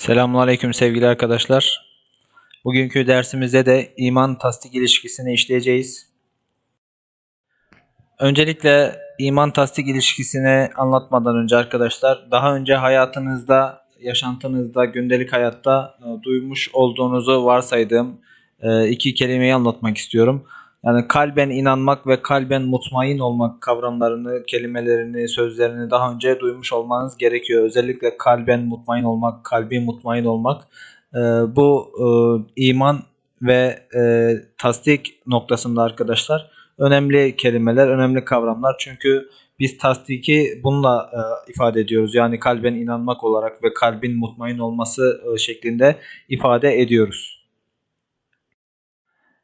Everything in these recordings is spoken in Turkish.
Selamünaleyküm sevgili arkadaşlar. Bugünkü dersimizde de iman tasdik ilişkisini işleyeceğiz. Öncelikle iman tasdik ilişkisini anlatmadan önce arkadaşlar daha önce hayatınızda, yaşantınızda, gündelik hayatta e, duymuş olduğunuzu varsaydığım e, iki kelimeyi anlatmak istiyorum. Yani kalben inanmak ve kalben mutmain olmak kavramlarını, kelimelerini, sözlerini daha önce duymuş olmanız gerekiyor. Özellikle kalben mutmain olmak, kalbi mutmain olmak. e, bu e, iman ve e, tasdik noktasında arkadaşlar önemli kelimeler, önemli kavramlar. Çünkü biz tasdiki bununla e, ifade ediyoruz. Yani kalben inanmak olarak ve kalbin mutmain olması e, şeklinde ifade ediyoruz.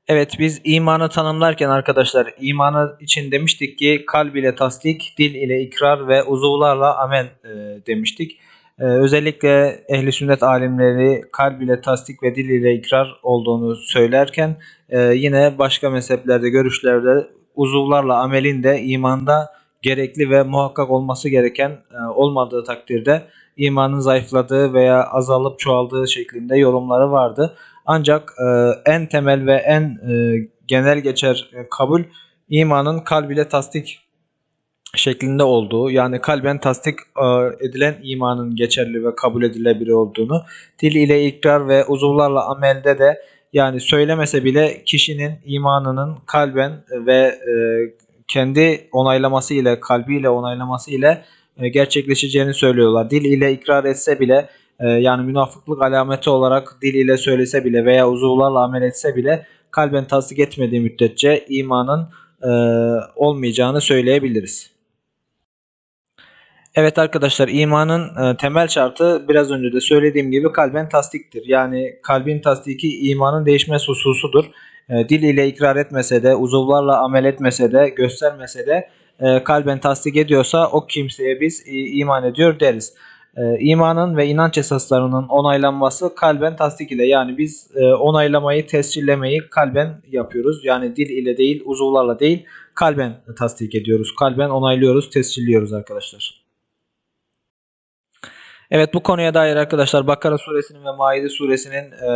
Evet biz imanı tanımlarken arkadaşlar imanı için demiştik ki kalb ile tasdik, dil ile ikrar ve uzuvlarla amel e, demiştik. E, özellikle ehli sünnet alimleri kalb ile tasdik ve dil ile ikrar olduğunu söylerken e, yine başka mezheplerde görüşlerde uzuvlarla amelin de imanda gerekli ve muhakkak olması gereken e, olmadığı takdirde imanın zayıfladığı veya azalıp çoğaldığı şeklinde yorumları vardı. Ancak e, en temel ve en e, genel geçer e, kabul imanın kalb ile tasdik şeklinde olduğu yani kalben tasdik e, edilen imanın geçerli ve kabul edilebilir olduğunu dil ile ikrar ve uzuvlarla amelde de yani söylemese bile kişinin imanının kalben ve e, kendi onaylaması ile kalbiyle onaylaması ile e, gerçekleşeceğini söylüyorlar. Dil ile ikrar etse bile e, yani münafıklık alameti olarak dil ile söylese bile veya uzuvlarla amel etse bile kalben tasdik etmediği müddetçe imanın e, olmayacağını söyleyebiliriz. Evet arkadaşlar imanın e, temel şartı biraz önce de söylediğim gibi kalben tasdiktir. Yani kalbin tasdiki imanın değişmez hususudur. E, dil ile ikrar etmese de uzuvlarla amel etmese de göstermese de e, kalben tasdik ediyorsa o kimseye biz e, iman ediyor deriz. E, imanın ve inanç esaslarının onaylanması kalben tasdik ile yani biz e, onaylamayı tescillemeyi kalben yapıyoruz. Yani dil ile değil uzuvlarla değil kalben tasdik ediyoruz. Kalben onaylıyoruz tescilliyoruz arkadaşlar. Evet bu konuya dair arkadaşlar Bakara suresinin ve Maide suresinin e,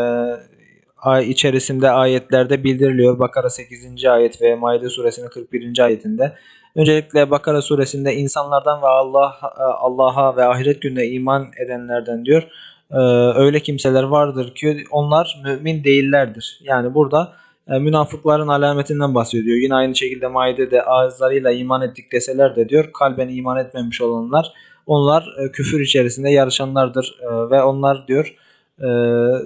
içerisinde ayetlerde bildiriliyor. Bakara 8. ayet ve Maide suresinin 41. ayetinde. Öncelikle Bakara suresinde insanlardan ve Allah Allah'a ve ahiret gününe iman edenlerden diyor. e, öyle kimseler vardır ki onlar mümin değillerdir. Yani burada e, münafıkların alametinden bahsediyor. Yine aynı şekilde Maide'de ağızlarıyla iman ettik deseler de diyor kalben iman etmemiş olanlar onlar e, küfür içerisinde yarışanlardır e, ve onlar diyor e,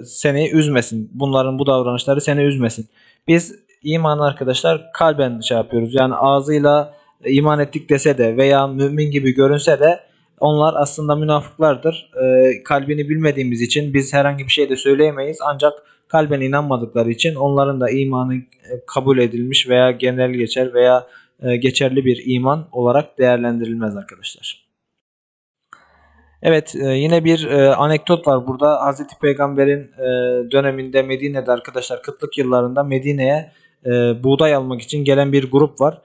seni üzmesin. Bunların bu davranışları seni üzmesin. Biz iman arkadaşlar kalben şey yapıyoruz. Yani ağzıyla iman ettik dese de veya mümin gibi görünse de onlar aslında münafıklardır. E, kalbini bilmediğimiz için biz herhangi bir şey de söyleyemeyiz. Ancak kalben inanmadıkları için onların da imanı e, kabul edilmiş veya genel geçer veya e, geçerli bir iman olarak değerlendirilmez arkadaşlar. Evet e, yine bir e, anekdot var burada. Hazreti Peygamber'in e, döneminde Medine'de arkadaşlar kıtlık yıllarında Medine'ye buğday almak için gelen bir grup var.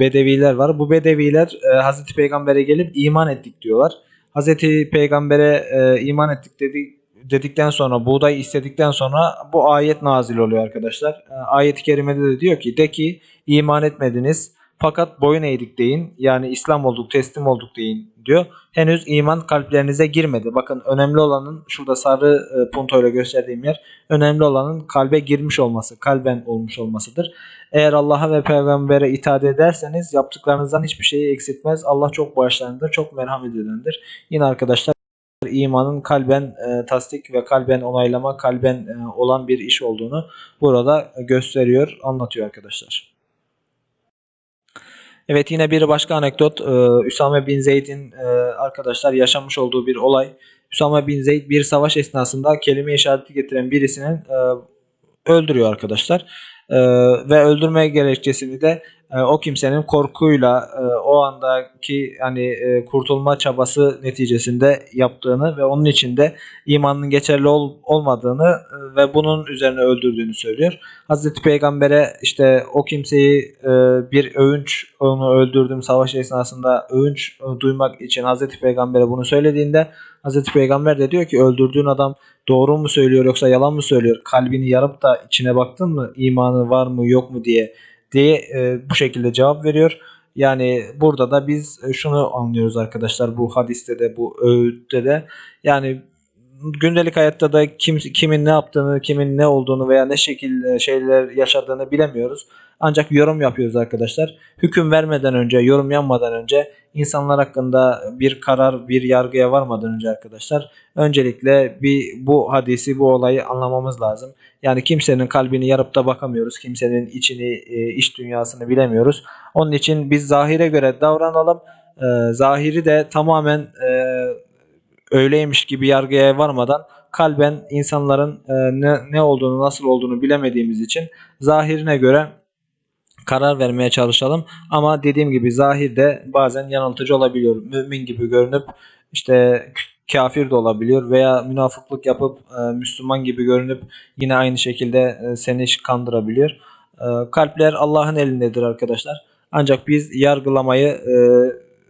Bedeviler var. Bu Bedeviler e, Hazreti Peygamber'e gelip iman ettik diyorlar. Hazreti Peygamber'e iman ettik dedi, dedikten sonra buğday istedikten sonra bu ayet nazil oluyor arkadaşlar. Ayet-i kerimede de diyor ki de ki iman etmediniz fakat boyun eğdik deyin. Yani İslam olduk, teslim olduk deyin diyor. Henüz iman kalplerinize girmedi. Bakın önemli olanın şurada sarı e, puntoyla gösterdiğim yer önemli olanın kalbe girmiş olması, kalben olmuş olmasıdır. Eğer Allah'a ve peygambere itaat ederseniz yaptıklarınızdan hiçbir şeyi eksiltmez. Allah çok bağışlayandır, çok merhamet edendir. Yine arkadaşlar imanın kalben e, tasdik ve kalben onaylama, kalben e, olan bir iş olduğunu burada gösteriyor, anlatıyor arkadaşlar. Evet yine bir başka anekdot. Ee, Üsame bin Zeyd'in e, arkadaşlar yaşamış olduğu bir olay. Üsame bin Zeyd bir savaş esnasında kelime işareti getiren birisinin e, öldürüyor arkadaşlar. E, ve öldürme gerekçesini de e, o kimsenin korkuyla e, o andaki hani e, kurtulma çabası neticesinde yaptığını ve onun için de imanının geçerli ol- olmadığını e, ve bunun üzerine öldürdüğünü söylüyor. Hazreti Peygamber'e işte o kimseyi e, bir övünç onu öldürdüm savaş esnasında övünç e, duymak için Hazreti Peygamber'e bunu söylediğinde Hazreti Peygamber de diyor ki öldürdüğün adam doğru mu söylüyor yoksa yalan mı söylüyor? Kalbini yarıp da içine baktın mı? İmanı var mı yok mu diye diye e, bu şekilde cevap veriyor. Yani burada da biz e, şunu anlıyoruz arkadaşlar bu hadiste de bu öğütte de yani gündelik hayatta da kim, kimin ne yaptığını, kimin ne olduğunu veya ne şekilde şeyler yaşadığını bilemiyoruz. Ancak yorum yapıyoruz arkadaşlar. Hüküm vermeden önce, yorum yapmadan önce insanlar hakkında bir karar, bir yargıya varmadan önce arkadaşlar öncelikle bir bu hadisi, bu olayı anlamamız lazım. Yani kimsenin kalbini yarıp da bakamıyoruz. Kimsenin içini, e, iç dünyasını bilemiyoruz. Onun için biz zahire göre davranalım. Ee, zahiri de tamamen e, öyleymiş gibi yargıya varmadan kalben insanların e, ne, ne olduğunu nasıl olduğunu bilemediğimiz için zahirine göre karar vermeye çalışalım. Ama dediğim gibi zahirde bazen yanıltıcı olabiliyor. Mümin gibi görünüp işte kafir de olabiliyor veya münafıklık yapıp e, Müslüman gibi görünüp yine aynı şekilde e, seni kandırabiliyor. E, kalpler Allah'ın elindedir arkadaşlar. Ancak biz yargılamayı e,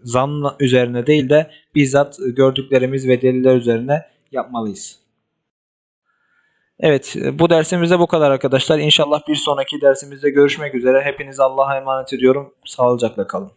zan üzerine değil de bizzat gördüklerimiz ve deliller üzerine yapmalıyız. Evet bu dersimizde bu kadar arkadaşlar. İnşallah bir sonraki dersimizde görüşmek üzere. Hepinizi Allah'a emanet ediyorum. Sağlıcakla kalın.